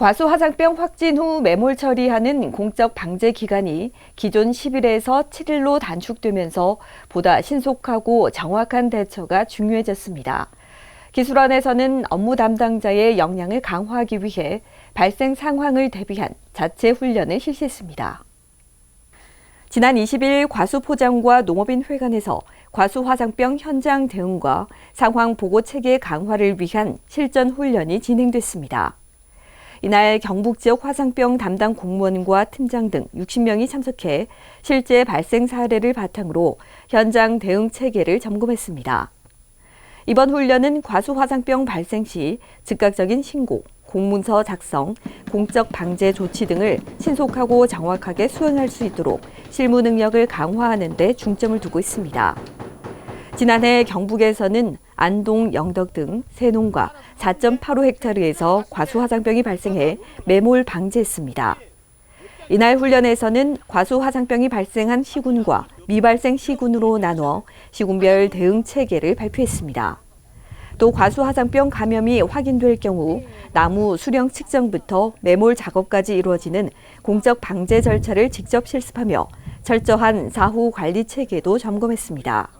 과수 화상병 확진 후 매몰 처리하는 공적 방제 기간이 기존 10일에서 7일로 단축되면서 보다 신속하고 정확한 대처가 중요해졌습니다. 기술원에서는 업무 담당자의 역량을 강화하기 위해 발생 상황을 대비한 자체 훈련을 실시했습니다. 지난 20일 과수포장과 농업인 회관에서 과수화상병 현장 대응과 상황 보고 체계 강화를 위한 실전 훈련이 진행됐습니다. 이날 경북 지역 화상병 담당 공무원과 팀장 등 60명이 참석해 실제 발생 사례를 바탕으로 현장 대응 체계를 점검했습니다. 이번 훈련은 과수 화상병 발생 시 즉각적인 신고, 공문서 작성, 공적 방제 조치 등을 신속하고 정확하게 수행할 수 있도록 실무 능력을 강화하는 데 중점을 두고 있습니다. 지난해 경북에서는 안동, 영덕 등 세 농가 4.85헥타르에서 과수 화상병이 발생해 매몰 방지했습니다. 이날 훈련에서는 과수 화상병이 발생한 시군과 미발생 시군으로 나누어 시군별 대응 체계를 발표했습니다. 또 과수 화상병 감염이 확인될 경우 나무 수령 측정부터 매몰 작업까지 이루어지는 공적 방제 절차를 직접 실습하며 철저한 사후 관리 체계도 점검했습니다.